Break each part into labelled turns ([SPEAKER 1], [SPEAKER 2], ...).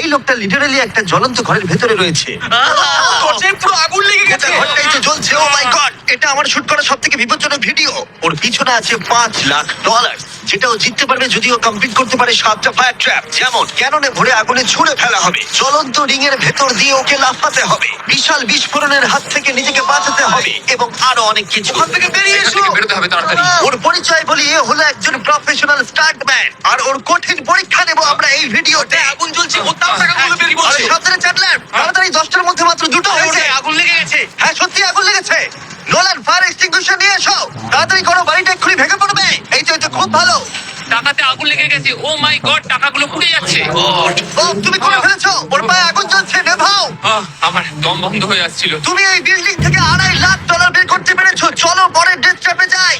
[SPEAKER 1] এই লোকটা লিটারালি একটা জ্বলন্ত ঘরের ভেতরে রয়েছে।
[SPEAKER 2] দরজায় পুরো আগুন লেগে গেছে।
[SPEAKER 1] ঘরটাই তো জ্বলছে ও মাই গড এটা আমার শুট করা সব থেকে বিপজ্জনক ভিডিও। ওর পিছনে আছে পাঁচ লাখ ডলার যেটা ও জিততে পারবে যদি ও কমপ্লিট করতে পারে সাতটা ফায়ার ট্র্যাপ যেমন ক্যাননে ভরে আগুনে ছুড়ে ফেলা হবে। জ্বলন্ত রিং এর ভেতর দিয়ে ওকে লাফাতে হবে। বিশাল বিস্ফোরণের হাত থেকে নিজেকে বাঁচাতে হবে। এবং আরও অনেক কিছু।
[SPEAKER 2] ওখান থেকে বেরিয়ে এসো।
[SPEAKER 3] বেরোতে হবে তাড়াতাড়ি।
[SPEAKER 1] ওর পরিচয় বলি এ হলো একজন প্রফেশনাল স্টান্টম্যান আর ওর কঠিন পরীক্ষা নেব আমরা এই ভিডিওতে।
[SPEAKER 2] আগুন জ্বলছে ও তাও টাকাগুলো
[SPEAKER 1] আরে
[SPEAKER 2] পড়ছে।
[SPEAKER 1] সাবধানে চ্যাটলার তাড়াতাড়ি দশটার মধ্যে মাত্র দুটো হয়েছে।
[SPEAKER 2] আগুন লেগে গেছে।
[SPEAKER 1] হ্যাঁ সত্যি আগুন লেগেছে। নোলান ফায়ার এক্সটিংগুইশার নিয়ে এসো। তাড়াতাড়ি করো বাড়িটা এক্ষুনি ভেঙে পড়বে। এই তো খুব ভালো।
[SPEAKER 3] টাকাতে আগুন লেগে গেছে। ও মাই গড টাকাগুলো পুড়ে যাচ্ছে।
[SPEAKER 1] ও তুমি করে ফেলেছো। ওর পায়ে আগুন জ্বলছে নেভাও।
[SPEAKER 3] আহ, আমার দম বন্ধ হয়ে আসছিল
[SPEAKER 1] তুমি এই বিল্ডিং থেকে আড়াই লাখ ডলার বের করতে পেরেছ। চলো পরের ডেথ ট্র্যাপে যাই।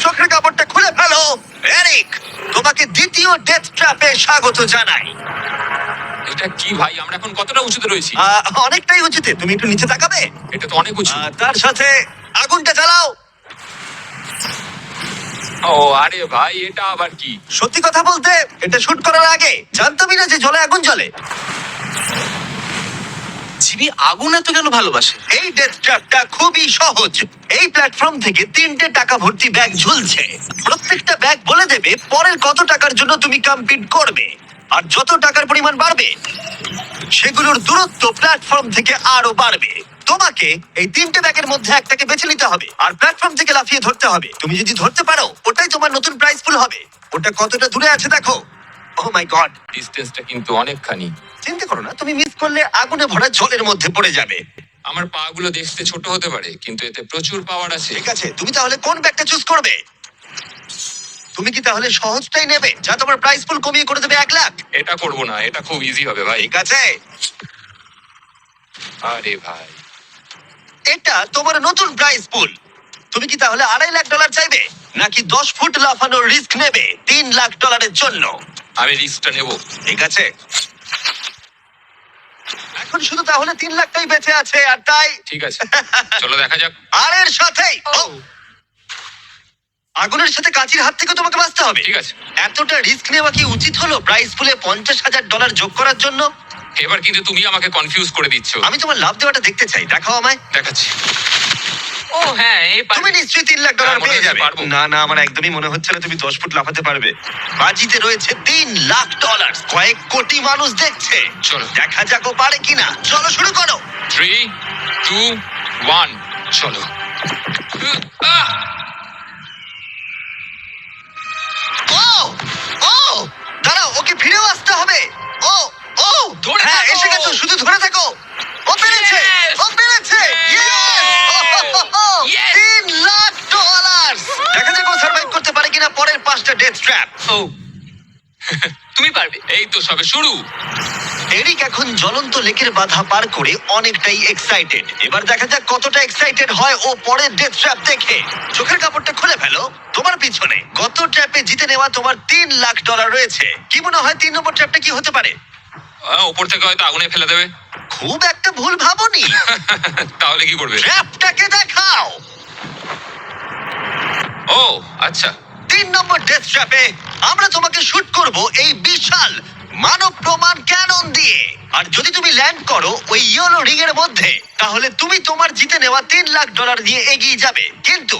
[SPEAKER 1] চোখের কাপড়টা খুলে ফেলো। এরিক তোমাকে দ্বিতীয় ডেথ ট্র্যাপে স্বাগত জানাই।
[SPEAKER 3] এটা কি ভাই? আমরা এখন কতটা উঁচুতে রয়েছি?
[SPEAKER 1] আহ, অনেকটাই উচিতে। তুমি একটু নিচে তাকাবে?
[SPEAKER 3] এটা তো অনেক উঁচু।
[SPEAKER 1] আহ, তার সাথে আগুনটা জ্বালাও।
[SPEAKER 3] ও আরে ভাই এটা আবার কি?
[SPEAKER 1] সত্যি কথা বলতে এটা শুট করার আগে জানতামই না যে জলে আগুন জ্বলে?
[SPEAKER 2] জিমি আগুন এত কেন ভালোবাসে?
[SPEAKER 1] এই ডেথ ট্র্যাপটা খুবই সহজ। এই প্ল্যাটফর্ম থেকে তিনটে টাকা ভর্তি ব্যাগ ঝুলছে। প্রত্যেকটা ব্যাগ বলে দেবে পরের কত টাকার জন্য তুমি কমপ্লিট করবে। আর যত টাকার পরিমাণ বাড়বে সেগুলোর দূরত্ব প্ল্যাটফর্ম থেকে আরও বাড়বে। তোমাকে এই তিনটে ব্যাগের মধ্যে একটাকে বেছে নিতে হবে আর প্ল্যাটফর্ম থেকে লাফিয়ে ধরতে হবে। তুমি যদি ধরতে পারো ওটাই তোমার নতুন প্রাইস ফুল হবে। ওটা কতটা দূরে আছে দেখো। ও মাই গড
[SPEAKER 3] ডিস্টেন্সটা কিন্তু অনেকখানি।
[SPEAKER 1] চিন্তা করো না তুমি মিস করলে আগুনে ভরা জলের মধ্যে পড়ে যাবে।
[SPEAKER 3] আমার পা গুলো দেখতে ছোট হতে পারে কিন্তু এতে প্রচুর পাওয়ার আছে।
[SPEAKER 1] ঠিক আছে তুমি তাহলে কোন ব্যাগটা চুজ করবে? তুমি কি তাহলে সহজটাই নেবে? যা তোমার প্রাইস ফুল কমিয়ে করে দেবে এক লাখ।
[SPEAKER 3] এটা করব না এটা খুব ইজি হবে ভাই।
[SPEAKER 1] ঠিক আছে।
[SPEAKER 3] আরে ভাই।
[SPEAKER 1] এটা তোমার নতুন প্রাইস পুল তুমি কি তাহলে আড়াই লাখ ডলার চাইবে? নাকি দশ ফুট লাফানোর রিস্ক নেবে তিন লাখ ডলারের জন্য?
[SPEAKER 3] আমি রিস্কটা নেব।
[SPEAKER 1] ঠিক আছে। এখন শুধু তাহলে তিন লাখটাই বেঁচে আছে আর তাই
[SPEAKER 3] ঠিক আছে। চলো দেখা যাক।
[SPEAKER 1] আর এর সাথেই ও, আগুনের সাথে কাঁচির হাত থেকে তোমাকে বাঁচতে হবে।
[SPEAKER 3] ঠিক আছে।
[SPEAKER 1] এতটা রিস্ক নেওয়া কি উচিত হলো প্রাইস পুলে পঞ্চাশ হাজার ডলার যোগ করার জন্য?
[SPEAKER 3] এবার কিন্তু তুমি আমাকে কনফিউজ করে দিচ্ছ।
[SPEAKER 1] আমি তোমার লাভ দেওয়াটা দেখতে চাই। দেখাও আমায়।
[SPEAKER 3] দেখাচ্ছি। ও হ্যাঁ এই
[SPEAKER 1] তুমি নিশ্চয়ই তিন লাখ ডলার
[SPEAKER 3] হ্যাঁ, মনে
[SPEAKER 1] পেয়ে
[SPEAKER 3] হচ্ছে
[SPEAKER 1] যাবে।
[SPEAKER 3] পারব।
[SPEAKER 1] না না আমার একদমই মনে হচ্ছে না তুমি দশ ফুট লাফাতে পারবে। বাজিতে রয়েছে তিন লাখ ডলার। কয়েক কোটি মানুষ দেখছে।
[SPEAKER 3] চলো।
[SPEAKER 1] দেখা যাক ও পারে কিনা। চলো শুরু করো।
[SPEAKER 3] থ্রি টু ওয়ান চলো। আহ!
[SPEAKER 1] ওকে ফিরেও আসতে হবে। ও ও
[SPEAKER 3] ধরে
[SPEAKER 1] হ্যাঁ এসে গেছো শুধু ধরে থাকো। ও পেরেছে ও পেরেছে! তিন লাখ ডলার দেখা যাক ও সার্ভাইভ করতে পারে কিনা পরের পাঁচটা ডেথ ট্র্যাপ
[SPEAKER 3] ও। তুমি পারবে। এই তো সবে শুরু।
[SPEAKER 1] এরিক এখন জ্বলন্ত লেকের বাধা পার করে অনেকটাই এক্সাইটেড এবার দেখা যাক কতটা এক্সাইটেড হয় ও পরের ডেথ ট্র্যাপ দেখে। চোখের কাপড়টা খুলে ফেলো তোমার পিছনে। গত ট্র্যাপে জিতে নেওয়া তোমার তিন লাখ ডলার রয়েছে। কি মনে হয় তিন নম্বর ট্র্যাপটা কি হতে পারে?
[SPEAKER 3] ওপর থেকে হয়তো আগুনে ফেলে দেবে।
[SPEAKER 1] খুব একটা ভুল ভাবনি।
[SPEAKER 3] তাহলে কি করবে?
[SPEAKER 1] ট্র্যাপটাকে দেখাও।
[SPEAKER 3] ও আচ্ছা।
[SPEAKER 1] তিন নম্বর ডেথ ট্র্যাপে আমরা তোমাকে করব এই বিশাল মানব প্রমাণ ক্যানন দিয়ে। আর যদি তুমি ল্যান্ড করো ওই ইয়েলো রিং এর মধ্যে তাহলে তুমি তোমার জিতে নেওয়া তিন লাখ ডলার দিয়ে এগিয়ে যাবে। কিন্তু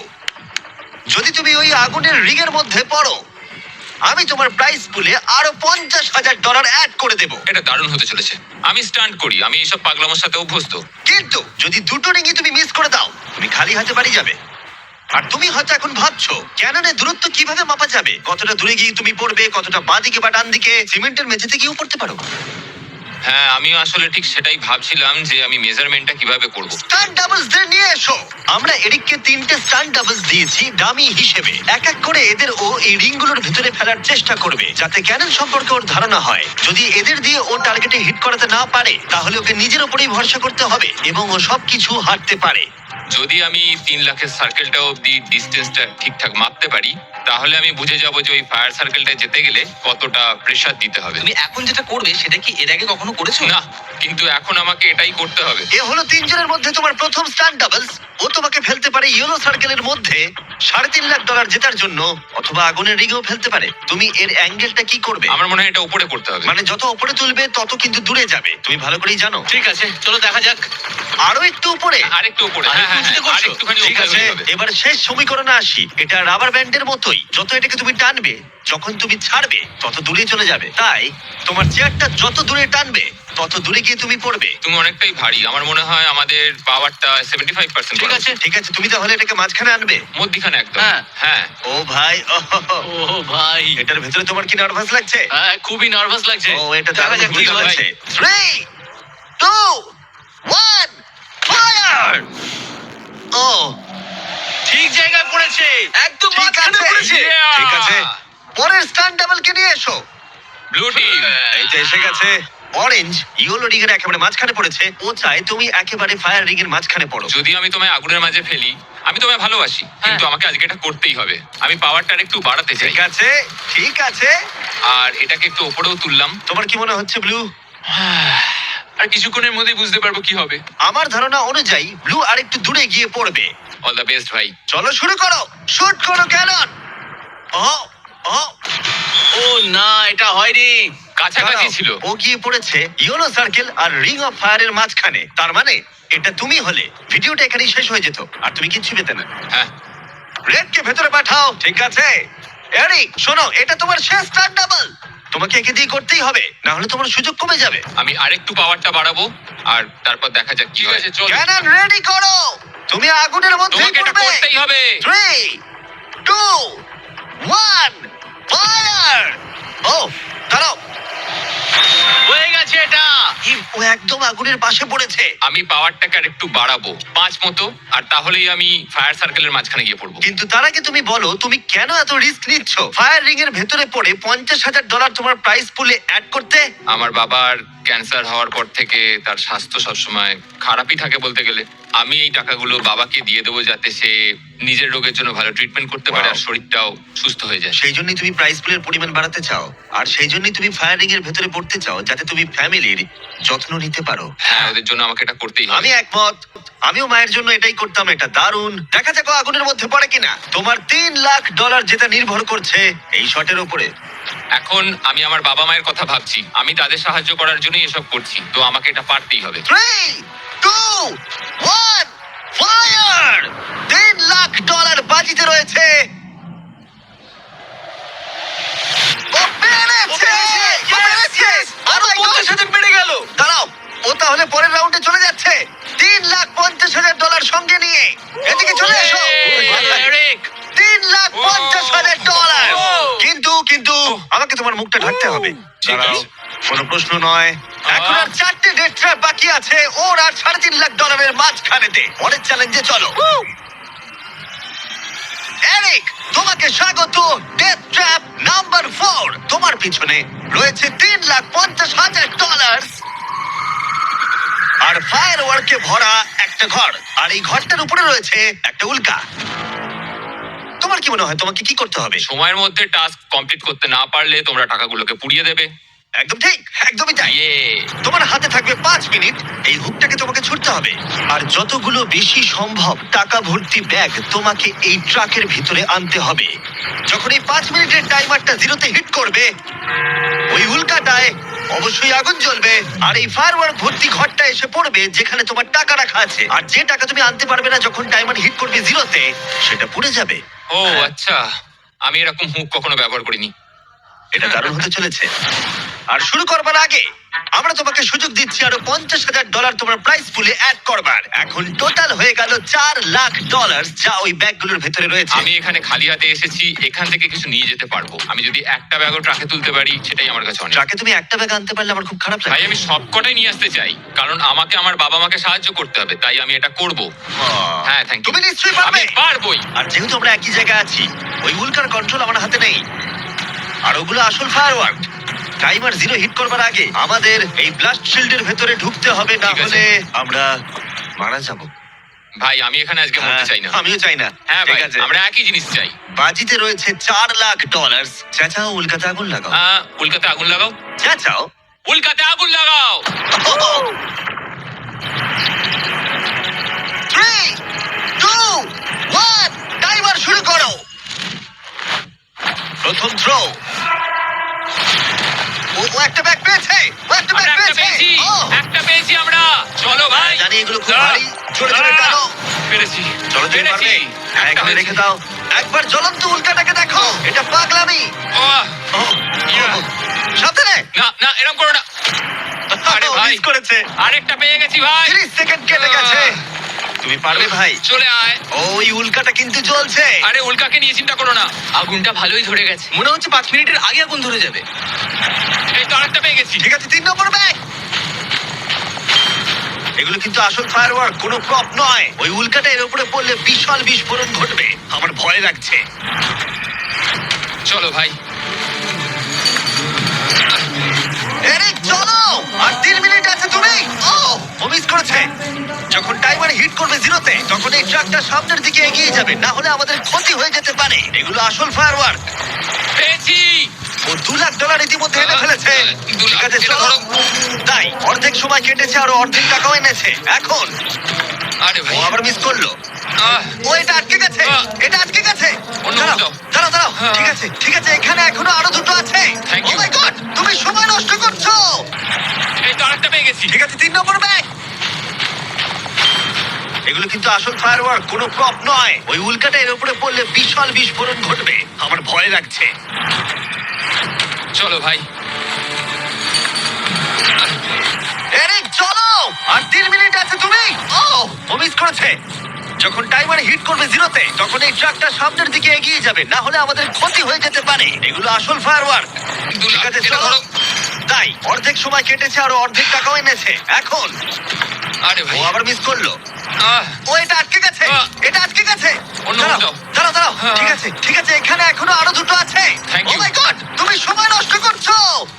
[SPEAKER 1] যদি তুমি ওই আগুনের রিং এর মধ্যে পড়ো আমি তোমার প্রাইস পুলে আরও পঞ্চাশ হাজার ডলার অ্যাড করে দেব।
[SPEAKER 3] এটা দারুণ হতে চলেছে। আমি স্টান্ট করি আমি এইসব পাগলামোর সাথে অভ্যস্ত।
[SPEAKER 1] কিন্তু যদি দুটো রিংই তুমি মিস করে দাও তুমি খালি হাতে বাড়ি যাবে। আর তুমি হয়তো এখন ভাবছ ক্যাননের দূরত্ব কীভাবে মাপা যাবে? কতটা দূরে গিয়ে তুমি পড়বে কতটা বাঁ দিকে বা ডান দিকে সিমেন্টের মেঝেতে গিয়েও পড়তে পারো?
[SPEAKER 3] হ্যাঁ আমিও আসলে ঠিক সেটাই ভাবছিলাম যে আমি মেজারমেন্টটা কীভাবে করব।
[SPEAKER 1] স্টান্ট ডাবলস দের নিয়ে এসো। আমরা এরিককে তিনটে স্টান্ট ডাবলস দিয়েছি ডামি হিসেবে। এক এক করে এদের ও এই রিংগুলোর ভিতরে ফেলার চেষ্টা করবে যাতে ক্যানন সম্পর্কে ওর ধারণা হয়। যদি এদের দিয়ে ও টার্গেটে হিট করাতে না পারে তাহলে ওকে নিজের উপরেই ভরসা করতে হবে এবং ও সবকিছু হারতে পারে।
[SPEAKER 3] যদি আমি তিন লাখের সার্কেলটা অব্দি ডিস্টেন্সটা ঠিকঠাক মাপতে পারি তাহলে আমি বুঝে যাব যে ওই ফায়ার সার্কেলটা যেতে গেলে কতটা প্রেসার দিতে হবে।
[SPEAKER 2] তুমি এখন যেটা করবে সেটা কি এর আগে কখনো করেছ?
[SPEAKER 3] না কিন্তু এখন আমাকে এটাই করতে হবে।
[SPEAKER 1] এ হলো তিনজনের মধ্যে তোমার প্রথম স্টান ডাবলস ও তোমাকে ফেলতে পারে ইয়েলো সার্কেলের মধ্যে সাড়ে তিন লাখ ডলার জেতার জন্য অথবা আগুনের রিগেও ফেলতে পারে। তুমি এর অ্যাঙ্গেলটা কি করবে?
[SPEAKER 3] আমার মনে হয় এটা উপরে করতে হবে।
[SPEAKER 1] মানে যত উপরে তুলবে তত কিন্তু দূরে যাবে। তুমি ভালো করেই জানো।
[SPEAKER 2] ঠিক আছে চলো দেখা যাক।
[SPEAKER 1] আরও একটু উপরে।
[SPEAKER 3] আরেকটু উপরে। হ্যাঁ, হ্যাঁ, হ্যাঁ,
[SPEAKER 1] এবার শেষ সমীকরণে আসি। এটা রাবার ব্যান্ডের মতোই। যত এটাকে তুমি টানবে যখন তুমি ছাড়বে তত দূরে চলে যাবে। তাই তোমার চেয়ারটা যত দূরে টানবে তত দূরে গিয়ে তুমি পড়বে।
[SPEAKER 3] তুমি অনেকটাই ভারী। আমার মনে হয় আমাদের পাওয়ারটা 75%
[SPEAKER 2] ঠিক আছে
[SPEAKER 1] ঠিক আছে। তুমি তাহলে এটাকে মাঝখানে আনবে?
[SPEAKER 3] মধ্যখানে একদম।
[SPEAKER 2] হ্যাঁ।
[SPEAKER 3] হ্যাঁ।
[SPEAKER 1] ও ভাই
[SPEAKER 2] ও। ভাই।
[SPEAKER 1] এটার ভিতরে তোমার কি নার্ভাস লাগছে?
[SPEAKER 2] হ্যাঁ খুবই নার্ভাস লাগছে।
[SPEAKER 1] ও এটা
[SPEAKER 2] দেখা যাক কি
[SPEAKER 1] হচ্ছে 3
[SPEAKER 2] 2 1 পড়েছে একদম
[SPEAKER 1] ঠিক
[SPEAKER 2] মাঝখানে
[SPEAKER 1] আছে।
[SPEAKER 2] পড়েছে
[SPEAKER 1] ঠিক আছে। পরের স্টান ডাবলকে নিয়ে এসো।
[SPEAKER 3] ব্লু টিম
[SPEAKER 1] এই যে এসে গেছে। অরেঞ্জ ইয়েলো রিং এর একেবারে মাঝখানে পড়েছে। ও চায় তুমি একেবারে ফায়ার রিং এর মাঝখানে পড়ো।
[SPEAKER 3] যদি আমি তোমায় আগুনের মাঝে ফেলি আমি তোমায় ভালোবাসি কিন্তু আমাকে আজকে এটা করতেই হবে। আমি পাওয়ারটা একটু বাড়াতে চাই।
[SPEAKER 1] ঠিক আছে ঠিক আছে।
[SPEAKER 3] আর এটাকে একটু ওপরেও তুললাম।
[SPEAKER 1] তোমার কি মনে হচ্ছে ব্লু
[SPEAKER 3] আর কিছুক্ষণের মধ্যেই বুঝতে পারব কি হবে।
[SPEAKER 1] আমার ধারণা অনুযায়ী ব্লু আরেকটু দূরে গিয়ে পড়বে।
[SPEAKER 3] অল দ্য বেস্ট ভাই
[SPEAKER 1] চলো শুরু করো। শুট করো ক্যানন ও ও
[SPEAKER 2] ও না এটা হয়নি।
[SPEAKER 3] কাছাকাছি ছিল।
[SPEAKER 1] ও গিয়ে পড়েছে ইয়েলো সার্কেল আর রিং অফ ফায়ারের মাঝখানে। তার মানে এটা তুমি হলে। ভিডিওটা এখানেই শেষ হয়ে যেত আর তুমি কিচ্ছু পেতে না।
[SPEAKER 3] হ্যাঁ।
[SPEAKER 1] রেডকে ভেতরে পাঠাও ঠিক আছে? এরিক শোনো এটা তোমার শেষ স্টার ডাবল তোমাকে একে দিয়ে করতেই হবে না হলে তোমার সুযোগ কমে যাবে।
[SPEAKER 3] আমি আরেকটু পাওয়ারটা বাড়াবো আর তারপর দেখা যাক কি হয়।
[SPEAKER 1] রেডি করো! তুমি আগুনের মধ্যে
[SPEAKER 3] তোমাকে এটা
[SPEAKER 1] পড়বে।
[SPEAKER 3] করতেই হবে।
[SPEAKER 1] থ্রি টু ওয়ান ফায়ার ও দাঁড়াও।
[SPEAKER 2] হয়ে গেছে এটা।
[SPEAKER 1] ই- ও একদম আগুনের পাশে পড়েছে।
[SPEAKER 3] আমি পাওয়ারটাকে আর একটু বাড়াবো। পাঁচ মতো আর তাহলেই আমি ফায়ার সার্কেলের মাঝখানে গিয়ে পড়ব।
[SPEAKER 1] কিন্তু তার আগে তুমি বলো তুমি কেন এত রিস্ক নিচ্ছ? ফায়ার রিং এর ভেতরে পড়ে পঞ্চাশ হাজার ডলার তোমার প্রাইস পুলে অ্যাড করতে?
[SPEAKER 3] আমার বাবার ক্যান্সার হওয়ার পর থেকে তার স্বাস্থ্য সবসময় খারাপই থাকে বলতে গেলে। আমি এই টাকাগুলো বাবাকে দিয়ে দেবো যাতে সে নিজের রোগের জন্য ভালো ট্রিটমেন্ট করতে পারে আর শরীরটাও সুস্থ হয়ে যায়।
[SPEAKER 1] সেই জন্যই তুমি প্রাইস পুলের পরিমাণ বাড়াতে চাও। আর সেই জন্যই তুমি ফায়ার এর ভেতরে পড়তে চাও যাতে তুমি ফ্যামিলির যত্ন নিতে পারো।
[SPEAKER 3] হ্যাঁ ওদের জন্য আমাকে এটা করতেই হবে।
[SPEAKER 1] আমি একমত। আমিও মায়ের জন্য এটাই করতাম এটা দারুণ। দেখা যাক ও আগুনের মধ্যে পড়ে কিনা। তোমার তিন লাখ ডলার যেটা নির্ভর করছে এই শটের উপরে।
[SPEAKER 3] এখন আমি আমার বাবা মায়ের কথা ভাবছি। আমি তাদের সাহায্য করার জন্যই এসব করছি। তো আমাকে এটা পারতেই হবে।
[SPEAKER 1] থ্রি টু ওয়ান ফায়ার তিন লাখ ডলার বাজিতে রয়েছে। ও পেরেছে! ও পেরেছে!
[SPEAKER 2] আরও
[SPEAKER 1] Oh my God!
[SPEAKER 2] পঞ্চাশ হাজার বেড়ে গেল!
[SPEAKER 1] দাঁড়াও ও তাহলে পরের রাউন্ডে চলে যাচ্ছে। তিন লাখ পঞ্চাশ হাজার ডলার সঙ্গে নিয়ে। এদিকে চলে এসো। তিন লাখ পঞ্চাশ হাজার ডলার কিন্তু কিন্তু আমাকে তোমার মুখটা ঢাকতে হবে।
[SPEAKER 3] ঠিক
[SPEAKER 1] দাঁড়াও,
[SPEAKER 3] আছে।
[SPEAKER 1] কোনো প্রশ্ন নয়। এখন আর চারটে ডেট ট্র্যাপ বাকি আছে ওর আর সাড়ে তিন লাখ ডলারের মাঝখানেতে। পরের চ্যালেঞ্জে চলো। এরিক তোমাকে স্বাগত। ডেথ ট্র্যাপ নাম্বার ফোর তোমার পিছনে রয়েছে তিন লাখ পঞ্চাশ হাজার ডলার আর ফায়ার ওয়ার্কে ভরা একটা ঘর। আর এই ঘরটার উপরে রয়েছে একটা উল্কা। তোমার কি মনে হয়? তোমাকে কি করতে হবে?
[SPEAKER 3] সময়ের মধ্যে টাস্ক কমপ্লিট করতে না পারলে তোমরা টাকাগুলোকে পুড়িয়ে দেবে।
[SPEAKER 1] একদম ঠিক একদমই তাই।
[SPEAKER 3] ইয়ে
[SPEAKER 1] তোমার হাতে থাকবে পাঁচ মিনিট এই হুকটাকে তোমাকে ছুটতে হবে। আর যতগুলো বেশি সম্ভব টাকা ভর্তি ব্যাগ তোমাকে এই ট্রাকের ভিতরে আনতে হবে। যখন এই পাঁচ মিনিটের টাইমারটা জিরোতে হিট করবে ওই উল্কাটায় অবশ্যই আগুন জ্বলবে আর এই ফায়ারওয়ার্ক ভর্তি ঘরটা এসে পড়বে যেখানে তোমার টাকা রাখা আছে। আর যে টাকা তুমি আনতে পারবে না যখন টাইমার হিট করবে জিরোতে সেটা পুড়ে যাবে।
[SPEAKER 3] ও আচ্ছা। আমি এরকম হুক কখনো ব্যবহার করিনি।
[SPEAKER 1] এটা দারুণ হতে চলেছে। আর শুরু করবার আগে আমরা তোমাকে সুযোগ দিচ্ছি আরও পঞ্চাশ হাজার ডলার তোমার প্রাইস পুলে অ্যাড করবার। এখন টোটাল হয়ে গেল চার লাখ ডলার যা ওই ব্যাগগুলোর ভেতরে রয়েছে।
[SPEAKER 3] আমি এখানে খালি হাতে এসেছি এখান থেকে কিছু নিয়ে যেতে পারব। আমি যদি একটা ব্যাগও ট্রাকে তুলতে পারি সেটাই আমার কাছে অনেক।
[SPEAKER 1] ট্রাকে তুমি একটা ব্যাগ আনতে পারলে আমার খুব খারাপ
[SPEAKER 3] ভাই
[SPEAKER 1] লাগে।
[SPEAKER 3] আমি সবকটাই নিয়ে আসতে চাই কারণ আমাকে আমার বাবা মাকে সাহায্য করতে হবে তাই আমি এটা করব। হ্যাঁ থ্যাংক ইউ
[SPEAKER 1] তুমি নিশ্চয়ই পারবে।
[SPEAKER 3] আমি পারবোই।
[SPEAKER 1] আর যেহেতু আমরা একই জায়গায় আছি ওই উল্কার কন্ট্রোল আমার হাতে নেই। আর ওগুলো আসল ফায়ারওয়ার্ক টাইমার জিরো হিট করবার আগে আমাদের এই ব্লাস্ট শিল্ডের ভেতরে ঢুকতে হবে না
[SPEAKER 3] ঠিক আছে।
[SPEAKER 1] হলে আমরা মারা যাব।
[SPEAKER 3] ভাই আমি এখানে আজকে মরতে চাই না।
[SPEAKER 1] হ্যাঁ, আমিও চাই না।
[SPEAKER 3] হ্যাঁ
[SPEAKER 1] ঠিক
[SPEAKER 3] ভাই
[SPEAKER 1] আছে।
[SPEAKER 3] আমরা একই জিনিস চাই।
[SPEAKER 1] বাজিতে রয়েছে চার লাখ ডলার চাচাও উল্কাতে আগুন লাগাও।
[SPEAKER 3] আহ, উল্কাতে আগুন লাগাও?
[SPEAKER 1] চাচাও?
[SPEAKER 3] উল্কাতে আগুন লাগাও!
[SPEAKER 1] টাইমার শুরু করো। প্রথম থ্রো ও একটা ব্যাগ পেয়েছে ও একটা ব্যাগ
[SPEAKER 3] আমরা একটা
[SPEAKER 1] পেয়েছে।
[SPEAKER 3] পেয়েছি
[SPEAKER 1] ও।
[SPEAKER 3] একটা পেয়েছি আমরা। চলো ভাই।
[SPEAKER 1] জানি এগুলো খুব
[SPEAKER 3] আহ,
[SPEAKER 1] ভারী জোরে জোরে
[SPEAKER 3] আহ,
[SPEAKER 1] টানো
[SPEAKER 3] পেরেছি
[SPEAKER 1] চলো তুমি
[SPEAKER 3] পেরেছি।
[SPEAKER 1] পারবে। হ্যাঁ
[SPEAKER 3] একটা
[SPEAKER 1] এখানে
[SPEAKER 3] হয়েছে।
[SPEAKER 1] রেখে দাও। একবার জ্বলন্ত উল্কাটাকে দেখো। এটা পাগলামি।
[SPEAKER 3] ওহ,
[SPEAKER 1] ও,
[SPEAKER 3] ইয়া।
[SPEAKER 1] ও, সাবধানে।
[SPEAKER 3] না না এরকম করো না। আরে
[SPEAKER 1] ও,
[SPEAKER 3] ভাই।
[SPEAKER 1] মিস করেছে।
[SPEAKER 3] আরেকটা পেয়ে গেছি ভাই।
[SPEAKER 1] 30 সেকেন্ড কেটে গেছে। তুমি পারবে ভাই।
[SPEAKER 3] চলে আয়।
[SPEAKER 1] ওই উল্কাটা কিন্তু জ্বলছে।
[SPEAKER 3] আরে উল্কাকে নিয়ে চিন্তা করো না।
[SPEAKER 2] আগুনটা ভালোই ধরে গেছে। মনে হচ্ছে পাঁচ মিনিটের আগে আগুন ধরে যাবে।
[SPEAKER 3] এই তো আরেকটা পেয়ে গেছি।
[SPEAKER 1] ঠিক আছে তিন নম্বর ব্যাগ। এগুলো কিন্তু আসল ফায়ারওয়ার্ক কোনো প্রপ নয়। ওই উল্কাটা এর উপরে পড়লে বিশাল বিস্ফোরণ ঘটবে। আমার ভয় লাগছে।
[SPEAKER 3] চলো ভাই।
[SPEAKER 1] এরিক চলো! আর তিন মিনিট আছে তুমি? ও ও মিস করেছে। যখন টাইমার হিট করবে জিরোতে তখন এই ট্রাকটা সামনের দিকে এগিয়ে যাবে। না হলে আমাদের ক্ষতি হয়ে যেতে পারে। এগুলো আসল ফায়ারওয়ার্ক
[SPEAKER 3] পেয়েছি।
[SPEAKER 1] ও দু লাখ ডলার ইতিমধ্যে এনে ফেলেছে।
[SPEAKER 3] দু লাখ,
[SPEAKER 1] ঠিক আছে
[SPEAKER 3] এটা
[SPEAKER 1] চলো
[SPEAKER 3] ধরো।
[SPEAKER 1] তাই অর্ধেক সময় কেটেছে আর অর্ধেক টাকাও এনেছে। এখন
[SPEAKER 3] আরে
[SPEAKER 1] ও
[SPEAKER 3] ভাই
[SPEAKER 1] আবার মিস করল।
[SPEAKER 3] আহ,
[SPEAKER 1] ও এটা আটকে গেছে।
[SPEAKER 3] আহ।
[SPEAKER 1] এটা আটকে গেছে। আসল ফায়ারওয়ার্ক কোনো প্রপ নয়। ওই উল্কাটা এর উপরে পড়লে বিশাল বিস্ফোরণ ঘটবে। আমার ভয় লাগছে।
[SPEAKER 3] চলো ভাই।
[SPEAKER 1] এরিক চলো! আর তিন মিনিট আছে তুমি? ও ও মিস করেছে। যখন টাইমার হিট করবে জিরোতে তখন এই ট্রাকটা সামনের দিকে এগিয়ে যাবে। না হলে আমাদের ক্ষতি হয়ে যেতে পারে। এগুলো আসল ফায়ারওয়ার্ক ঠিক আছে চলো। তাই অর্ধেক সময় কেটেছে আর অর্ধেক টাকাও এনেছে। এখন।
[SPEAKER 3] আরে
[SPEAKER 1] ও আবার মিস করল। ও এটা আটকে গেছে। এটা আটকে গেছে।
[SPEAKER 3] অন্য
[SPEAKER 1] দাঁড়াও দাঁড়াও দাঁড়াও।
[SPEAKER 3] হ্যাঁ।
[SPEAKER 1] ঠিক আছে ঠিক আছে এখানে এখনও আরও দুটো আছে।
[SPEAKER 3] Thank
[SPEAKER 1] ও
[SPEAKER 3] you.
[SPEAKER 1] মাই গড তুমি সময় নষ্ট করছ।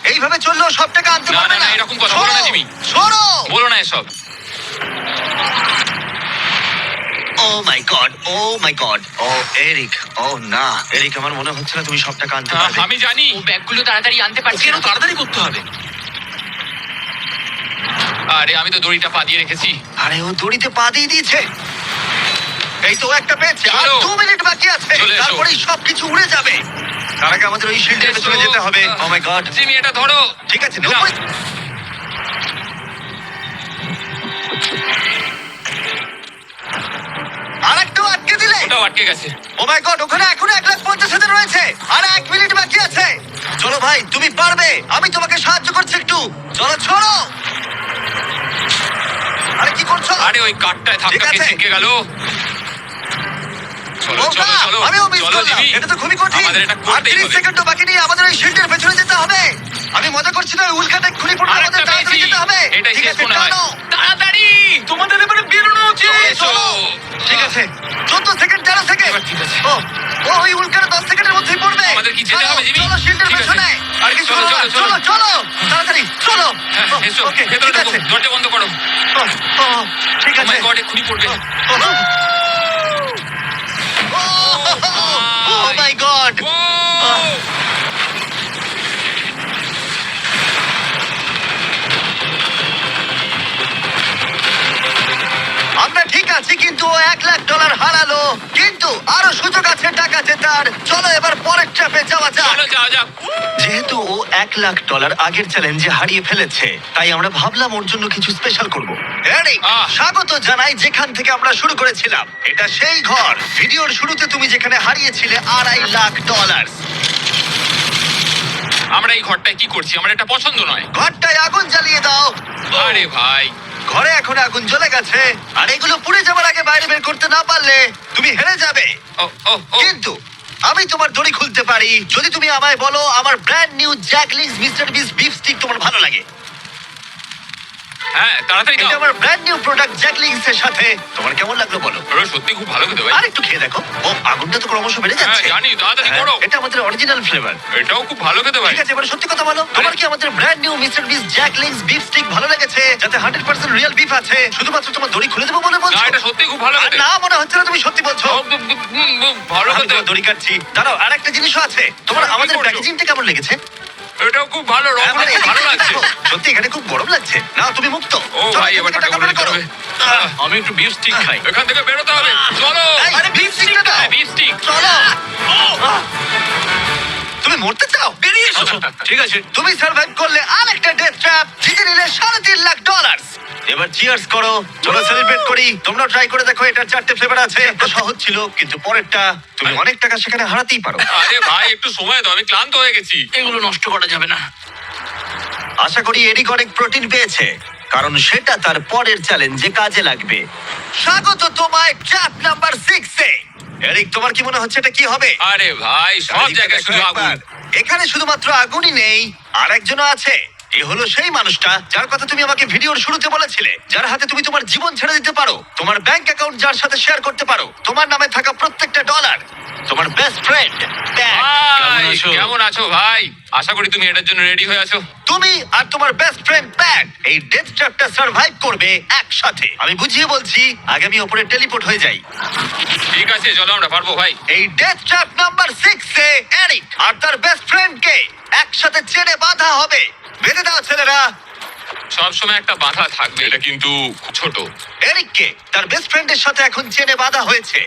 [SPEAKER 1] এইভাবে চললেও সব টাকা আনতে
[SPEAKER 3] না,
[SPEAKER 1] পারবে
[SPEAKER 3] না, না, এরকম কথা বলো না, জিমি।
[SPEAKER 1] সরো।
[SPEAKER 3] বলো না এসব।
[SPEAKER 1] ও my God oh my God oh Eric ও না। এরিক আমার মনে হচ্ছে না তুমি সব টাকা আনতে
[SPEAKER 3] আহ,
[SPEAKER 1] পারবে।
[SPEAKER 3] আমি জানি।
[SPEAKER 2] ও ব্যাগগুলো তাড়াতাড়ি আনতে পারছি
[SPEAKER 3] কেন
[SPEAKER 2] তাড়াতাড়ি করতে হবে।
[SPEAKER 3] আরে আমি তো দড়িটা পা দিয়ে রেখেছি।
[SPEAKER 1] আরে ও দড়িতে পা দিয়ে দিয়েছে। এই তো ও একটা পেয়েছে আর
[SPEAKER 3] চলো।
[SPEAKER 1] মিনিট বাকি আছে।
[SPEAKER 3] চলে এসো।
[SPEAKER 1] তারপরেই সবকিছু উড়ে যাবে। তার আগে আমাদের ওই শিল্ডের ভেতরে যেতে হবে। ও মাই গড
[SPEAKER 3] জিমি এটা ধরো।
[SPEAKER 1] ঠিক আছে
[SPEAKER 3] নাও।
[SPEAKER 1] নব্বই। আটকে দিলে।
[SPEAKER 3] ওটাও আটকে গেছে।
[SPEAKER 1] ও মাই গড ওখানে এখনও এক লাখ পঞ্চাশ হাজার রয়েছে। আর এক মিনিট বাকি আছে। চলো ভাই তুমি পারবে। আমি তোমাকে সাহায্য করছি একটু। চলো চলো আরে কি করছ?
[SPEAKER 3] আরে ওই কাঠটায় ধাক্কা। খেয়ে ছিটকে গেল। চলো চলো চলো।
[SPEAKER 1] আমিও মিস করলাম। এটা তো খুবই কঠিন।
[SPEAKER 3] আমাদের এটা করতেই
[SPEAKER 1] 30
[SPEAKER 3] হবে।
[SPEAKER 1] সেকেন্ডও বাকি নেই আমাদের ওই শিল্ডের পেছনে যেতে হবে। আমি মজা করছি না ওই উল্কাটা খুলি পড়লে আমাদের তাড়াতাড়ি যেতে হবে।
[SPEAKER 3] এটাই শেষ মনে হয়। তাড়াতাড়ি!
[SPEAKER 2] তোমাদের এবারে বেরোনো উচিত।
[SPEAKER 1] চলো ঠিক আছে। চোদ্দ সেকেন্ড তেরো সেকেন্ড।
[SPEAKER 3] ঠিক আছে।
[SPEAKER 1] ও ওই উল্কাটা দশ সেকেন্ডের মধ্যেই পড়বে।
[SPEAKER 3] আমাদের কি যেতে হবে, জিমি?
[SPEAKER 1] চলো শিল্ডের পেছনে। আর কিছু
[SPEAKER 3] চলো, চলো,
[SPEAKER 1] চলো
[SPEAKER 3] চলো।
[SPEAKER 1] তাড়াতাড়ি চলো
[SPEAKER 3] হ্যাঁ, এসো
[SPEAKER 1] ওকে
[SPEAKER 3] ভেতরে ঢোকো দরজা বন্ধ করো
[SPEAKER 1] ঠিক আছে
[SPEAKER 3] গডে খুনি পড়বে
[SPEAKER 1] ও মাই গড ঠিক আছে কিন্তু ও এক লাখ ডলার হারালো। কিন্তু আরও সুযোগ আছে টাকা জেতার চলো এবার পরের ট্র্যাপে যাওয়া যাক।
[SPEAKER 3] চলো যাওয়া যাক।
[SPEAKER 1] যেহেতু ও এক লাখ ডলার আগের চ্যালেঞ্জে হারিয়ে ফেলেছে তাই আমরা ভাবলাম ওর জন্য কিছু স্পেশাল করব।
[SPEAKER 3] আহ।
[SPEAKER 1] স্বাগত জানাই যেখান থেকে আমরা শুরু করেছিলাম। এটা সেই ঘর। ভিডিওর শুরুতে তুমি যেখানে হারিয়েছিলে আড়াই লাখ ডলার
[SPEAKER 3] আমরা এই ঘরটায় কি করছি? আমার এটা পছন্দ নয়।
[SPEAKER 1] ঘরটায় আগুন জ্বালিয়ে দাও।
[SPEAKER 3] আরে ভাই।
[SPEAKER 1] ঘরে এখন আগুন জ্বলে গেছে। আর এগুলো পুড়ে যাবার আগে বাইরে বের করতে না পারলে তুমি হেরে যাবে।
[SPEAKER 3] ও ও ও।
[SPEAKER 1] কিন্তু আমি তোমার দড়ি খুলতে পারি। যদি তুমি আমায় বলো আমার brand new Jack Link's mister Beast beef stick তোমার ভালো লাগে।
[SPEAKER 3] হ্যাঁ তাড়াতাড়ি
[SPEAKER 1] এটা
[SPEAKER 3] দাও
[SPEAKER 1] আমার ব্র্যান্ড নিউ প্রোডাক্ট জ্যাকলিংস এর সাথে। তোমার কেমন লাগল বলো?
[SPEAKER 3] ওরা সত্যি খুব ভালো খেতে ভাই।
[SPEAKER 1] আর একটু খেয়ে দেখো। ও আগুনটা তো ক্রমশ বেড়ে
[SPEAKER 3] হ্যাঁ
[SPEAKER 1] যাচ্ছে।
[SPEAKER 3] জানি তাড়াতাড়ি
[SPEAKER 1] হ্যাঁ,
[SPEAKER 3] করো।
[SPEAKER 1] এটা আমাদের অরিজিনাল ফ্লেভার
[SPEAKER 3] এটাও খুব ভালো খেতে ভাই।
[SPEAKER 1] ঠিক আছে এবার সত্যি কথা বলো তোমার কি আমাদের brand new mister Beast Jack Link's beef stick ভালো লেগেছে? যাতে হান্ড্রেড পার্সেন্ট রিয়েল বিফ আছে। শুধুমাত্র তোমার দড়ি খুলে দেবো বলে
[SPEAKER 3] না
[SPEAKER 1] বলছো
[SPEAKER 3] এটা সত্যি খুব ভালো
[SPEAKER 1] আর
[SPEAKER 3] খেতে।
[SPEAKER 1] না মনে হচ্ছে না তুমি সত্যি বলছো।
[SPEAKER 3] ও, উম, উম, উম, ভালো
[SPEAKER 1] আমি
[SPEAKER 3] খেতে।
[SPEAKER 1] তোমার দড়ি কাটছি। দাঁড়াও আর একটা জিনিসও আছে। তোমার
[SPEAKER 3] কি
[SPEAKER 1] আমাদের
[SPEAKER 3] করছ?
[SPEAKER 1] প্যাকেজিংটা কেমন লেগেছে?
[SPEAKER 3] এটাও খুব ভালো রং
[SPEAKER 1] হ্যাঁ, মানে
[SPEAKER 3] ভালো লাগছে।
[SPEAKER 1] সত্যি এখানে খুব গরম লাগছে। না তুমি মুক্ত।
[SPEAKER 3] ও ভাই এবার টাকা
[SPEAKER 1] করো।
[SPEAKER 4] আমি একটু বিফ স্টিক খাই।
[SPEAKER 3] এখান থেকে বেরোতে হবে। চলো।
[SPEAKER 1] আরে বিফ স্টিক
[SPEAKER 3] না বিফ স্টিক
[SPEAKER 1] চলো। তুমি মরতে চাও? বেরিয়ে এসো।
[SPEAKER 4] আচ্ছা, ঠিক আছে।
[SPEAKER 1] তুমি সার্ভাইভ করলে আরেকটা ডেথ ট্র্যাপ জিতে নিলে সাড়ে তিন লাখ ডলার এবার চিয়ার্স করো। চলো সেলিব্রেট করি। তোমরা ট্রাই করে দেখো এটার চারটে ফ্লেভার আছে। সহজ ছিল কিন্তু পরেরটা তুমি অনেক টাকা সেখানে হারাতেই পারো।
[SPEAKER 3] আরে ভাই একটু সময় দাও আমি ক্লান্ত হয়ে গেছি।
[SPEAKER 4] এগুলো নষ্ট করা যাবে না।
[SPEAKER 1] আশা করি এরিক অনেক প্রোটিন পেয়েছে কারণ সেটা তার পরের চ্যালেঞ্জে কাজে লাগবে। স্বাগত তোমায় ট্র্যাপ নাম্বার সিক্সে এরিক তোমার কি মনে হচ্ছে এটা কি হবে?
[SPEAKER 3] আরে ভাই সব জায়গায় শুধু আগুন।
[SPEAKER 1] এখানে শুধুমাত্র আগুনই নেই আর একজনও আছে। এ হলো সেই মানুষটা যার কথা তুমি আমাকে ভিডিওর শুরুতে বলেছিলে। যার হাতে তুমি তোমার জীবন ছেড়ে দিতে পারো। তোমার ব্যাংক অ্যাকাউন্ট যার সাথে শেয়ার করতে পারো। তোমার নামে থাকা প্রত্যেকটা ডলার তোমার বেস্ট ফ্রেন্ড
[SPEAKER 3] ভাই,
[SPEAKER 4] আছো?
[SPEAKER 3] কেমন আছো ভাই? আশা করি তুমি এটার জন্য রেডি হয়ে আছো।
[SPEAKER 1] তুমি আর তোমার বেস্ট ফ্রেন্ড প্যাট এই ডেথ ট্র্যাপটা সার্ভাইভ করবে একসাথে। আমি বুঝিয়ে বলছি আগে আমি ওপরে টেলিপোর্ট হয়ে যাই।
[SPEAKER 3] ঠিক আছে চলো আমরা পারব ভাই।
[SPEAKER 1] এই ডেথ ট্র্যাপ নাম্বার সিক্স এ এরিক আর তার বেস্ট ফ্রেন্ডকে একসাথে চেনে বাঁধা হবে। বেঁধে দাও ছেলেরা।
[SPEAKER 3] সব সময় একটা বাধা থাকবে। এটা কিন্তু ছোট।
[SPEAKER 1] এরিককে তার বেস্ট ফ্রেন্ডের সাথে এখন চেনে বাঁধা হয়েছে।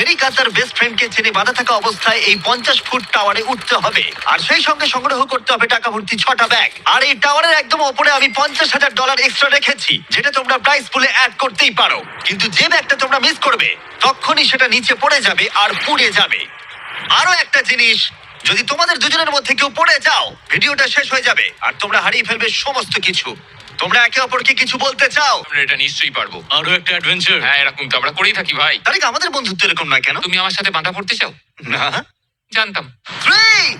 [SPEAKER 1] এরিক আর তার বেস্ট ফ্রেন্ডকে চেনে বাঁধা থাকা অবস্থায় এই পঞ্চাশ ফুট টাওয়ারে উঠতে হবে। আর সেই সঙ্গে সংগ্রহ করতে হবে টাকা ভর্তি ছটা ব্যাগ আর এই টাওয়ারের একদম ওপরে আমি পঞ্চাশ হাজার ডলার এক্সট্রা রেখেছি যেটা তোমরা প্রাইস পুলে অ্যাড করতেই পারো। কিন্তু যে ব্যাগটা তোমরা মিস করবে তখনই সেটা নিচে পড়ে যাবে আর পুড়ে যাবে। আরও একটা জিনিস যদি তোমাদের দুজনের মধ্যে কেউ পড়ে যাও ভিডিওটা শেষ হয়ে যাবে আর তোমরা হারিয়ে ফেলবে সমস্ত কিছু। তোমরা একে অপরকে কিছু বলতে চাও?
[SPEAKER 3] আমরা এটা নিশ্চয়ই পারব।
[SPEAKER 4] আরও একটা অ্যাডভেঞ্চার
[SPEAKER 3] হ্যাঁ এরকম তো আমরা করেই থাকি ভাই।
[SPEAKER 1] তারিখ আমাদের বন্ধুত্ব এরকম না কেন?
[SPEAKER 3] তুমি আমার সাথে বাঁধা পড়তে চাও?
[SPEAKER 1] না।
[SPEAKER 3] জানতাম।
[SPEAKER 1] থ্রি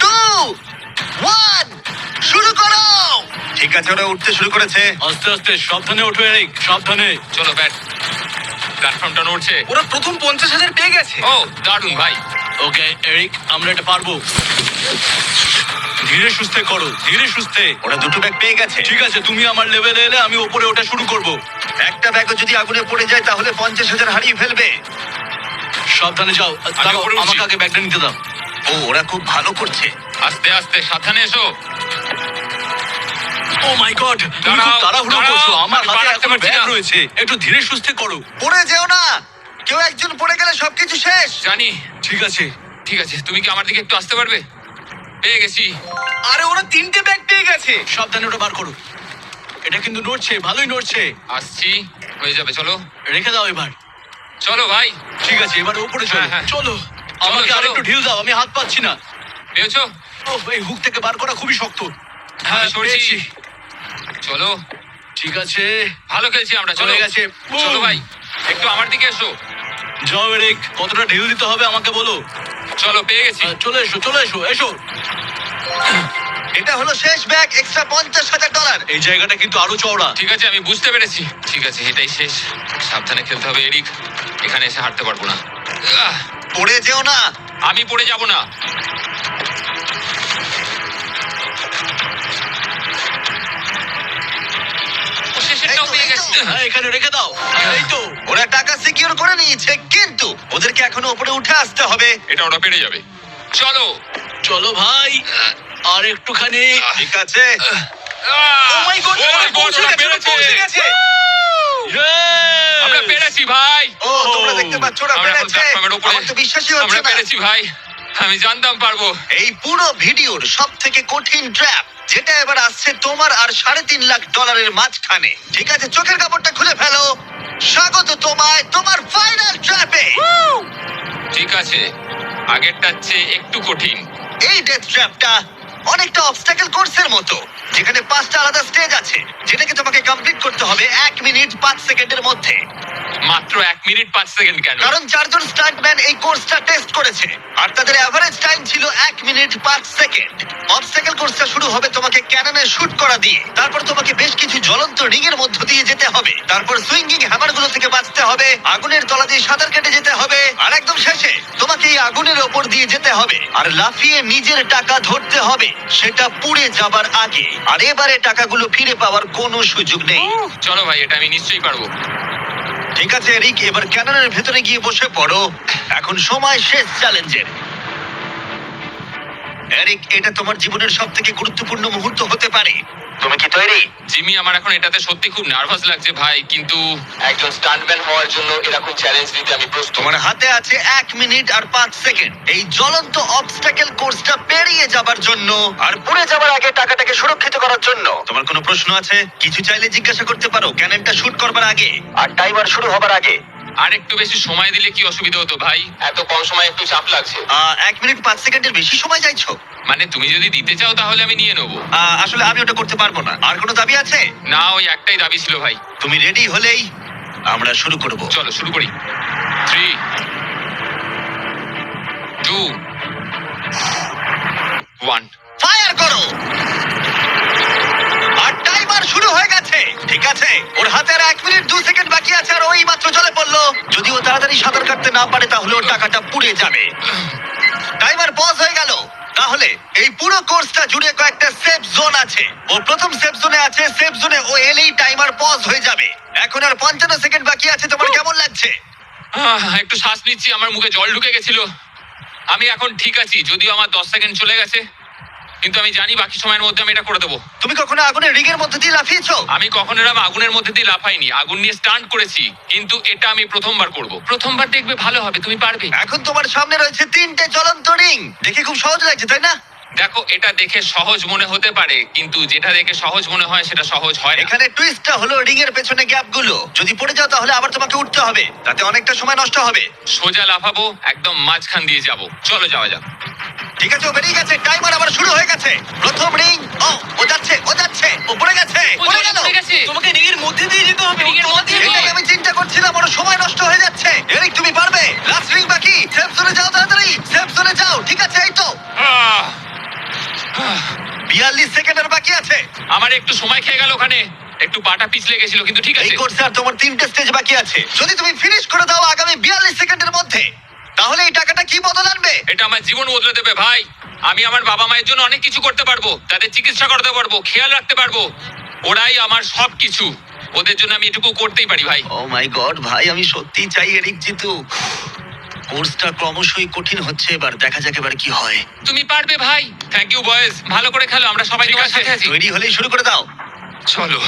[SPEAKER 1] টু ওয়ান শুরু করো! ঠিক আছে ওরা উঠতে শুরু করেছে।
[SPEAKER 4] আস্তে আস্তে সাবধানে ওঠো এরিক সাবধানে।
[SPEAKER 3] চলো ব্যাট। প্ল্যাটফর্মটা নড়ছে।
[SPEAKER 2] ওরা প্রথম পঞ্চাশ হাজার পেয়ে গেছে।
[SPEAKER 3] ও দারুণ ভাই।
[SPEAKER 4] ওকে এরিক আমরা এটা পারব। ধীরে সুস্থে করো ধীরে সুস্থে।
[SPEAKER 1] ওরা দুটো ব্যাগ পেয়ে গেছে।
[SPEAKER 4] ঠিক আছে তুমি আমার লেভেলে এলে আমি উপরে ওটা শুরু করব।
[SPEAKER 1] একটা ব্যাগও যদি আগুনে পড়ে যায় তাহলে পঞ্চাশ হাজার হারিয়ে ফেলবে।
[SPEAKER 4] সাবধানে যাও। দাঁড়াও,
[SPEAKER 3] উপরে উঠছি।
[SPEAKER 4] আমাকে আগে ব্যাগটা নিতে দাও।
[SPEAKER 1] ও ওরা খুব ভালো করছে।
[SPEAKER 3] আস্তে আস্তে সাবধানে এসো।
[SPEAKER 4] ও মাই গড তুমি খুব
[SPEAKER 3] দাঁড়াও,
[SPEAKER 4] তাড়াহুড়ো
[SPEAKER 3] দাঁড়াও,
[SPEAKER 4] করছ। আমার
[SPEAKER 3] আমি
[SPEAKER 4] হাতে
[SPEAKER 3] পালাতে
[SPEAKER 4] এখন
[SPEAKER 3] পারছি
[SPEAKER 4] ব্যাগ
[SPEAKER 3] না।
[SPEAKER 4] রয়েছে। একটু ধীরে সুস্থে করো।
[SPEAKER 1] পড়ে যেও না। কেউ একজন পড়ে গেলে সবকিছু শেষ।
[SPEAKER 3] জানি
[SPEAKER 4] ঠিক আছে
[SPEAKER 3] ঠিক আছে। তুমি কি আমার দিকে একটু আসতে পারবে? পেয়ে গেছি।
[SPEAKER 2] আরে ওরা তিনটে ব্যাগ পেয়ে গেছে।
[SPEAKER 4] সাবধানে ওটা বার করো। এটা কিন্তু নড়ছে ভালোই নড়ছে।
[SPEAKER 3] আসছি হয়ে যাবে চলো।
[SPEAKER 4] রেখে দাও এবার।
[SPEAKER 3] চলো ভাই।
[SPEAKER 4] ঠিক আছে এবার উপরে চলো।
[SPEAKER 3] হ্যাঁ, হ্যাঁ।
[SPEAKER 4] চলো আমাকে
[SPEAKER 3] চলো।
[SPEAKER 4] আরেকটু ঢিল দাও আমি হাত পাচ্ছি না।
[SPEAKER 3] পেয়েছ?
[SPEAKER 4] ও এই হুক থেকে বার করা খুবই শক্ত। হ্যাঁ
[SPEAKER 3] আমি সরছি।
[SPEAKER 4] পেয়েছি।
[SPEAKER 3] চলো।
[SPEAKER 4] ঠিক আছে।
[SPEAKER 3] ভালো খেলছি আমরা চলো।
[SPEAKER 4] হয়ে গেছে।
[SPEAKER 3] চলো ভাই। একটু আমার দিকে এসো।
[SPEAKER 4] যাও এরিক কতটা ঢিল দিতে হবে আমাকে বলো?
[SPEAKER 3] চলো পেয়ে গেছি।
[SPEAKER 4] আহ, চলে এসো চলে এসো এসো।
[SPEAKER 1] এটা হলো শেষ ব্যাগ এক্সট্রা পঞ্চাশ হাজার ডলার
[SPEAKER 4] এই জায়গাটা কিন্তু আরও চওড়া।
[SPEAKER 3] ঠিক আছে আমি বুঝতে পেরেছি। ঠিক আছে এটাই শেষ। সাবধানে খেলতে হবে এরিক। এখানে এসে হাঁটতে পারব না। আহ,
[SPEAKER 1] পড়ে যেও না।
[SPEAKER 3] আমি পড়ে যাব না।
[SPEAKER 4] এখানে রেখে দাও। এই তো।
[SPEAKER 1] ওরা টাকা সিকিউর করে নিয়েছে কিন্তু ওদেরকে এখনও উপরে উঠে আসতে হবে।
[SPEAKER 3] এটা ওরা পেরে যাবে। চলো।
[SPEAKER 4] চলো ভাই আর একটুখানি
[SPEAKER 1] ঠিক আছে।
[SPEAKER 2] Oh my God
[SPEAKER 3] Oh my God,
[SPEAKER 2] পৌঁছে
[SPEAKER 3] ওরা
[SPEAKER 2] গেছে ওরা
[SPEAKER 3] পেরেছে।
[SPEAKER 2] পৌঁছে গেছে।
[SPEAKER 4] Yes!
[SPEAKER 3] আমরা পেরেছি ভাই।
[SPEAKER 1] ও তোমরা দেখতে পাচ্ছ ওরা
[SPEAKER 3] আমরা এখন
[SPEAKER 1] পেরেছে।
[SPEAKER 3] প্ল্যাটফর্মের উপরে।
[SPEAKER 1] আমার তো বিশ্বাসই হচ্ছে
[SPEAKER 3] আমরা
[SPEAKER 1] না।
[SPEAKER 3] পেরেছি ভাই। আমি জানতাম পারব।
[SPEAKER 1] এই পুরো ভিডিওর সব থেকে কঠিন ট্র্যাপ যেটা এবার আসছে তোমার আর সাড়ে তিন লাখ ডলারের মাঝখানে। ঠিক আছে চোখের কাপড়টা খুলে ফেলো। স্বাগত তোমায় তোমার ফাইনাল ট্র্যাপে
[SPEAKER 3] ঠিক আছে আগেরটার চেয়ে একটু কঠিন।
[SPEAKER 1] এই ডেথ ট্র্যাপটা অনেকটা অবস্টাকেল কোর্সের মতো যেখানে পাঁচটা আলাদা স্টেজ আছে যেটাকে তোমাকে কমপ্লিট করতে হবে এক মিনিট পাঁচ সেকেন্ডের মধ্যে।
[SPEAKER 3] মাত্র এক মিনিট পাঁচ সেকেন্ড কেন?
[SPEAKER 1] কারণ চারজন স্টান্টম্যান এই কোর্সটা টেস্ট করেছে আর তাদের এভারেজ টাইম ছিল এক মিনিট পাঁচ সেকেন্ড অবস্টাকেল কোর্সটা শুরু হবে তোমাকে ক্যাননে শুট করা দিয়ে। তারপর তোমাকে বেশ কিছু জ্বলন্ত রিং এর মধ্য দিয়ে যেতে হবে। তারপর সুইঙ্গিং হ্যামারগুলো থেকে বাঁচতে হবে আগুনের তলা দিয়ে সাঁতার কেটে যেতে হবে আর একদম শেষে তোমাকে এই আগুনের ওপর দিয়ে যেতে হবে আর লাফিয়ে নিজের টাকা ধরতে হবে। সেটা পুড়ে যাবার আগে। আর এবারে টাকাগুলো ফিরে পাওয়ার কোনো সুযোগ নেই।
[SPEAKER 3] চলো ভাই এটা আমি নিশ্চয়ই পারব।
[SPEAKER 1] ঠিক আছে এরিক এবার ক্যাননের ভেতরে গিয়ে বসে পড়ো। এখন সময় শেষ চ্যালেঞ্জের। এরিক এটা তোমার জীবনের সব থেকে গুরুত্বপূর্ণ মুহূর্ত হতে পারে। তুমি কি তৈরি?
[SPEAKER 3] জিমি আমার এখন এটাতে সত্যি খুব নার্ভাস লাগছে ভাই কিন্তু একজন স্টান্টম্যান হওয়ার জন্য এরকম চ্যালেঞ্জ নিতে আমি প্রস্তুত।
[SPEAKER 1] তোমার হাতে আছে এক মিনিট আর পাঁচ সেকেন্ড এই জ্বলন্ত অবস্টাকেল কোর্সটা পেরিয়ে যাবার জন্য আর পুড়ে যাবার আগে টাকাটাকে সুরক্ষিত করার জন্য। তোমার কোনো প্রশ্ন আছে? কিছু চাইলে জিজ্ঞাসা করতে পারো ক্যানেনটা শুট করবার আগে। আর টাইমার শুরু হবার আগে।
[SPEAKER 3] আর একটু বেশি সময় দিলে কি অসুবিধা হতো ভাই? এত কম সময় একটু চাপ লাগছে।
[SPEAKER 1] আহ, এক মিনিট পাঁচ সেকেন্ডের বেশি সময় চাইছো?
[SPEAKER 3] মানে তুমি যদি দিতে চাও তাহলে আমি নিয়ে নেব।
[SPEAKER 1] আহ, আসলে আমি ওটা করতে পারব না। আর কোনো দাবি আছে?
[SPEAKER 3] না ওই একটাই দাবি ছিল ভাই।
[SPEAKER 1] তুমি রেডি হলেই আমরা শুরু করব।
[SPEAKER 3] চলো শুরু করি। Three two one.
[SPEAKER 1] পড়ল যদি ও তাড়াতাড়ি সাঁতার কাটতে না পারে তাহলে ওর টাকাটা পুড়ে যাবে। টাইমার পজ হয়ে গেল। তাহলে এই পুরো কোর্সটা জুড়ে কয়েকটা সেফ জোন আছে। ও প্রথম সেফ জোনে আছে সেফ জোনে ও এলেই টাইমার পজ হয়ে যাবে। এখন আর পঞ্চান্ন সেকেন্ড বাকি আছে তোমার কেমন লাগছে?
[SPEAKER 3] আহ, একটু শ্বাস নিচ্ছি আমার মুখে জল ঢুকে গেছিল। আমি এখন ঠিক আছি যদিও আমার দশ সেকেন্ড চলে গেছে। কিন্তু আমি জানি বাকি সময়ের মধ্যে আমি এটা করে দেবো।
[SPEAKER 1] তুমি কখনো আগুনের রিগের মধ্যে দিয়ে লাফিয়েছো?
[SPEAKER 3] আমি কখনো এরকম আগুনের মধ্যে দিয়ে লাফাইনি। আগুন নিয়ে স্টান্ট করেছি কিন্তু এটা আমি প্রথমবার করব। প্রথমবার দেখবে ভালো হবে তুমি পারবে।
[SPEAKER 1] এখন তোমার সামনে রয়েছে তিনটে জ্বলন্ত রিং। দেখে খুব সহজ লাগছে তাই না?
[SPEAKER 3] দেখো এটা দেখে সহজ মনে হতে পারে কিন্তু যেটা দেখে সহজ মনে হয় সেটা সহজ হয় না।
[SPEAKER 1] এখানে টুইস্টটা হলো রিং এর পেছনে গ্যাপগুলো যদি পড়ে যাও তাহলে আবার তোমাকে উঠতে হবে। তাতে অনেকটা সময় নষ্ট হবে।
[SPEAKER 3] সোজা লাফাবো একদম মাঝখান দিয়ে যাব। চলো যাওয়া যাক।
[SPEAKER 1] ঠিক আছে ও বেরিয়ে গেছে। টাইমার আবার শুরু হয়ে গেছে। প্রথম রিং ও ও যাচ্ছে ও যাচ্ছে ও পড়ে গেছে পড়ে গেল।
[SPEAKER 4] তোমাকে রিংয়ের মধ্যে দিয়ে যেতে হবে
[SPEAKER 3] রিংয়ের মধ্যে।
[SPEAKER 1] এটাই আমি চিন্তা করছিলাম ওর সময় নষ্ট হয়ে যাচ্ছে। এরিক তুমি পারবে? লাস্ট রিং বাকি। সেফ জোনে যাও তাড়াতাড়ি। সেফ জোনে যাও ঠিক আছে এই তো। বিয়াল্লিশ সেকেন্ড আর বাকি আছে।
[SPEAKER 3] আমার একটু সময় খেয়ে গেল ওখানে। একটু পাটা পিছলে গেছিল কিন্তু ঠিক
[SPEAKER 1] এই
[SPEAKER 3] আছে।
[SPEAKER 1] কোর্সে আর তোমার তিনটে স্টেজ বাকি আছে। যদি তুমি ফিনিশ করে দাও আগামী বিয়াল্লিশ সেকেন্ডের মধ্যে। তাহলে এই টাকাটা কি বদল আনবে?
[SPEAKER 3] এটা আমার জীবন বদলে দেবে ভাই। আমি আমার বাবা মায়ের জন্য অনেক কিছু করতে পারব তাদের চিকিৎসা করতে পারব খেয়াল রাখতে পারব। ওরাই আমার সব কিছু ওদের জন্য আমি এটুকু করতেই পারি ভাই।
[SPEAKER 1] ও মাই গড ভাই আমি সত্যি চাই এরিক জিতু। কোর্সটা ক্রমশই কঠিন হচ্ছে এবার দেখা যাক এবার কি হয়।
[SPEAKER 3] তুমি পারবে ভাই। থ্যাংক ইউ বয়েজ ভালো করে খেলো আমরা সবাই তোমার সাথে আছি।
[SPEAKER 1] তৈরি হলেই শুরু করে দাও।
[SPEAKER 3] চলো।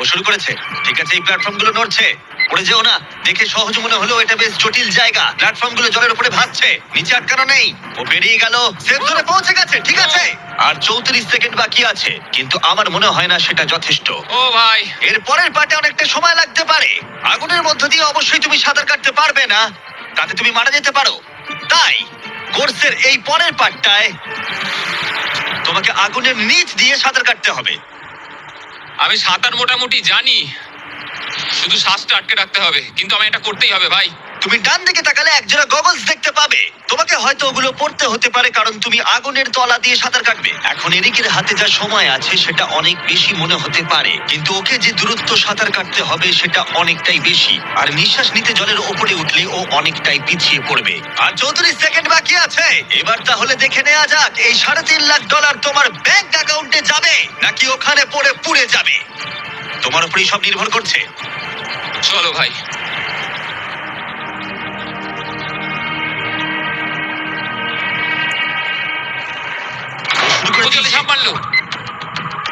[SPEAKER 1] ও শুরু করেছে। ঠিক আছে এই প্ল্যাটফর্মগুলো নড়ছে। পড়ে যেও না। দেখে সহজ মনে হলো এটা বেশ জটিল জায়গা। জলের উপরে ভাসছে। নিচে আটকানো নেই। ও বেরিয়ে গেল। সেফ জোনে পৌঁছে গেছে ঠিক আছে? আর চৌত্রিশ সেকেন্ড বাকি আছে। কিন্তু আমার মনে হয় না সেটা যথেষ্ট।
[SPEAKER 3] ও ভাই।
[SPEAKER 1] এর পরের পার্টে অনেকটা সময় লাগতে পারে। আগুনের মধ্য দিয়ে অবশ্যই তুমি সাঁতার কাটতে পারবে না। তাতে তুমি মারা যেতে পারো। তাই কোর্সের এই পরের পার্টটায় তোমাকে আগুনের নিচ দিয়ে সাঁতার কাটতে হবে।
[SPEAKER 3] আমি সাঁতার মোটামুটি জানি। শুধু শ্বাসটা আটকে রাখতে হবে, কিন্তু আমি এটা করতেই হবে, ভাই।
[SPEAKER 1] তুমি ডান দিকে তাকালে একজোড়া গগলস দেখতে পাবে। তোমাকে হয়তো ওগুলো পড়তে হতে পারে, কারণ তুমি আগুনের তলা দিয়ে সাঁতার কাটবে। এখন এরিকের হাতে যা সময় আছে, সেটা অনেক বেশি মনে হতে পারে। কিন্তু ওকে যে দূরত্ব সাঁতার কাটতে হবে, সেটা অনেকটাই বেশি। আর নিঃশ্বাস নিতে জলের ওপরে উঠলে ও অনেকটাই পিছিয়ে পড়বে। আর চৌত্রিশ সেকেন্ড বাকি আছে। এবার তাহলে দেখে নেওয়া যাক, এই সাড়ে তিন লাখ ডলার তোমার ব্যাংক অ্যাকাউন্টে যাবে, নাকি ওখানে পড়ে পুড়ে যাবে? তোমার উপরেই সব নির্ভর করছে।
[SPEAKER 3] চলো ভাই। ও ঝাঁপ মারলো।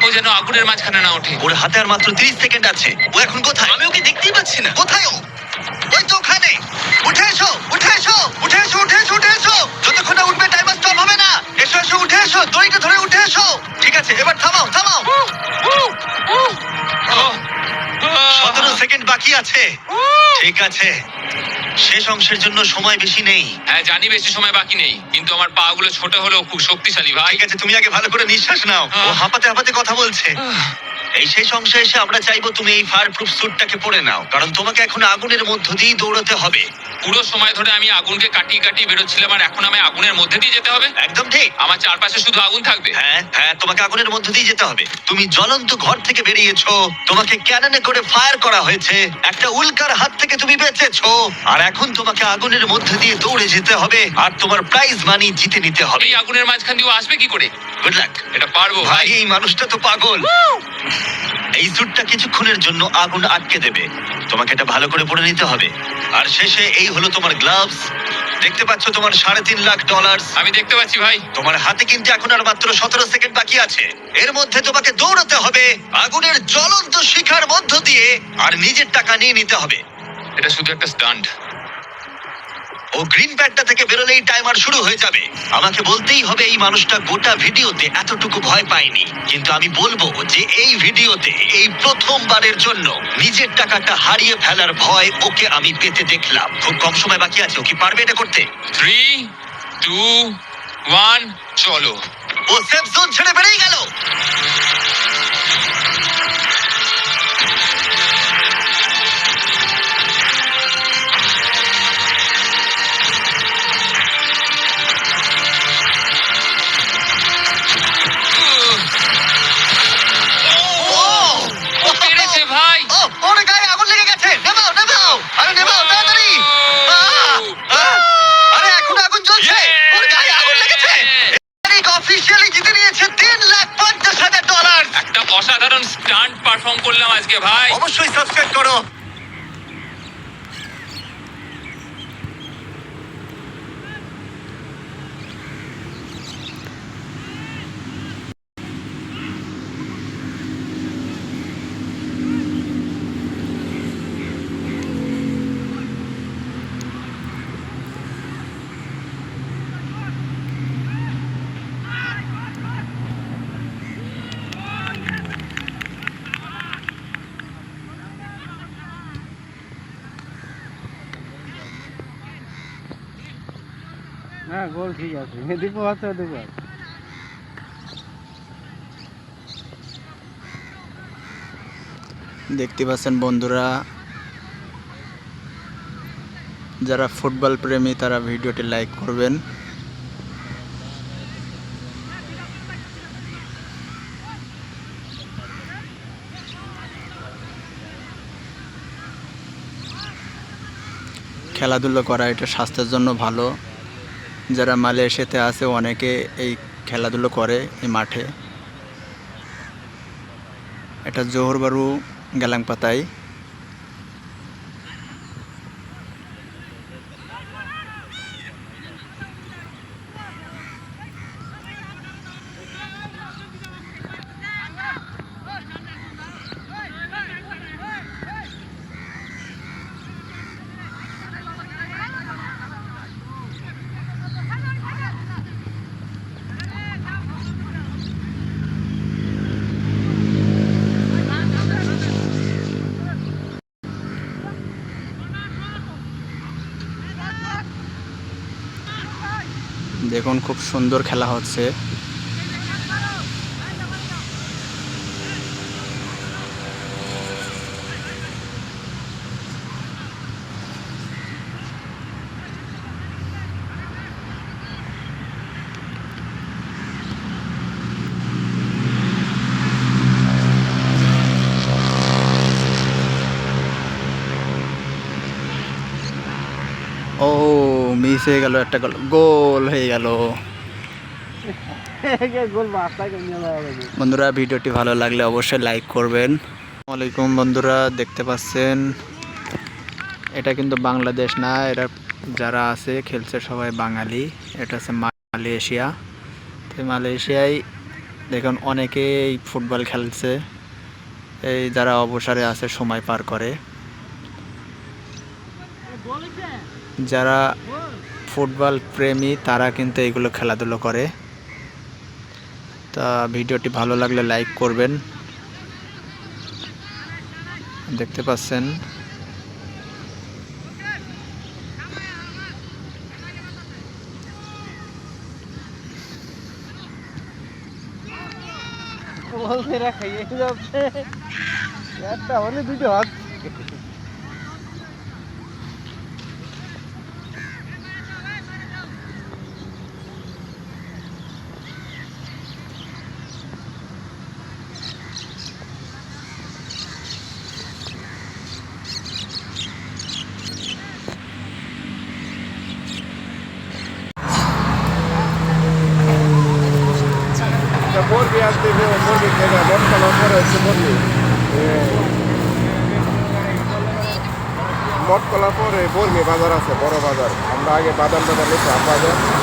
[SPEAKER 3] ও যেন আগুনের মাঝখানে না ওঠে।
[SPEAKER 1] ওর হাতে আর মাত্র 30 সেকেন্ড আছে। ও এখন কোথায়?
[SPEAKER 4] আমি ওকে দেখতেই পাচ্ছি না।
[SPEAKER 1] কোথায় ও? ওই তো ওখানে। উঠে এসো উঠে এসো উঠে এসো উঠে এসো উঠে এসো। যতক্ষণ না উঠবে টাইমার স্টপ হবে না। এসো এসো উঠে এসো দড়িটা ধরে উঠে এসো। ঠিক আছে এবার থামাও থামাও। সতেরো সেকেন্ড বাকি আছে। ঠিক আছে। শেষ অংশের জন্য সময় বেশি নেই।
[SPEAKER 3] হ্যাঁ জানি বেশি সময় বাকি নেই কিন্তু আমার পা গুলো ছোট হলেও খুব শক্তিশালী ভাই।
[SPEAKER 1] ঠিক আছে তুমি আগে ভালো করে নিঃশ্বাস নাও। ও হাঁপাতে হাঁপাতে কথা বলছে। এই শেষ অংশে এসে আমরা চাইব তুমি এই ফায়ার প্রুফ স্যুটটাকে পরে নাও কারণ তোমাকে এখন আগুনের মধ্য দিয়েই দৌড়াতে হবে।
[SPEAKER 3] পুরো সময় ধরে আমি আগুনকে কাটিয়ে কাটিয়ে বেরোচ্ছিলাম আর এখন আমি আগুনের মধ্যে দিয়ে যেতে হবে?
[SPEAKER 1] একদম ঠিক।
[SPEAKER 3] আমার চারপাশে শুধু আগুন থাকবে?
[SPEAKER 1] হ্যাঁ হ্যাঁ তোমাকে আগুনের মধ্য দিয়ে যেতে হবে। তুমি জ্বলন্ত ঘর থেকে বেরিয়েছো তোমাকে ক্যাননে করে ফায়ার করা হয়েছে একটা উল্কার হাত থেকে তুমি বেঁচেছো আর এখন তোমাকে আগুনের মধ্যে দিয়ে দৌড়ে যেতে হবে আর তোমার প্রাইজ মানি জিতে নিতে হবে।
[SPEAKER 3] এই আগুনের মাঝখান দিয়ে ও আসবে কি করে?
[SPEAKER 1] গুড লাক
[SPEAKER 3] এটা পারব
[SPEAKER 1] ভাই
[SPEAKER 3] ভাই।
[SPEAKER 1] এই মানুষটা তো পাগল। এই স্যুটটা কিছুক্ষণের জন্য আগুন আটকে দেবে। তোমাকে এটা ভালো করে পরে নিতে হবে। আর শেষে এই হলো তোমার গ্লাভস দেখতে পাচ্ছ তোমার সাড়ে তিন লাখ ডলার
[SPEAKER 3] আমি দেখতে পাচ্ছি ভাই।
[SPEAKER 1] তোমার হাতে কিন্তু এখন আর মাত্র সতেরো সেকেন্ড বাকি আছে। এর মধ্যে তোমাকে দৌড়াতে হবে আগুনের জ্বলন্ত শিখার মধ্য দিয়ে আর নিজের টাকা নিয়ে নিতে হবে।
[SPEAKER 3] এটা শুধু একটা স্টান্ট
[SPEAKER 1] ও গ্রিন প্যাডটা থেকে বেরোলেই টাইমার শুরু হয়ে যাবে। আমাকে বলতেই হবে এই মানুষটা গোটা ভিডিওতে এতটুকু ভয় পায়নি। কিন্তু আমি বলব যে এই ভিডিওতে এই প্রথমবারের জন্য নিজের টাকাটা হারিয়ে ফেলার ভয় ওকে আমি পেতে দেখলাম। খুব কম সময় বাকি আছে ও কি পারবে এটা করতে?
[SPEAKER 3] থ্রি টু ওয়ান চলো।
[SPEAKER 1] ও সেফ জোন ছেড়ে বেরিয়ে গেল।
[SPEAKER 3] অসাধারণ স্টান্ট পারফর্ম করলাম আজকে ভাই।
[SPEAKER 1] অবশ্যই সাবস্ক্রাইব করো।
[SPEAKER 5] গোল ঠিক আছে। দিব আছে দিব দেখতে পাচ্ছেন বন্ধুরা, যারা ফুটবল প্রেমী, তারা ভিডিওটি লাইক করবেন। খেলাধুলো করা এটা স্বাস্থ্যের জন্য ভালো। যারা মালয়েশিয়াতে আছে অনেকে এই খেলাধুলো করে এই মাঠে। এটা জোহরবারু গেলাংপাতায় দেখুন খুব সুন্দর খেলা হচ্ছে। ও মিস হয়ে গেল একটা গোল গোল হয়ে গেল। বন্ধুরা, ভিডিওটি ভালো লাগলে অবশ্যই লাইক করবেন। আসসালামাইকুম বন্ধুরা, দেখতে পাচ্ছেন? এটা কিন্তু বাংলাদেশ না, এরা যারা আছে, খেলছে সবাই বাঙালি। এটা হচ্ছে মালয়েশিয়া। তো মালয়েশিয়ায় দেখুন, অনেকেই ফুটবল খেলছে। এই যারা অবসরে আছে, সময় পার করে। যারা ফুটবল প্রেমী, তারা কিন্তু এগুলো খেলাধুলো করে। তা ভিডিওটি ভালো লাগলে লাইক করবেন। দেখতে পাচ্ছেন।
[SPEAKER 6] বলতে রাখাই যাচ্ছে একটা হলে দুটো হাত।
[SPEAKER 7] বাজার আছে বড় বাজার। আমরা আগে বাদাম টাদাম নিতাম বাজার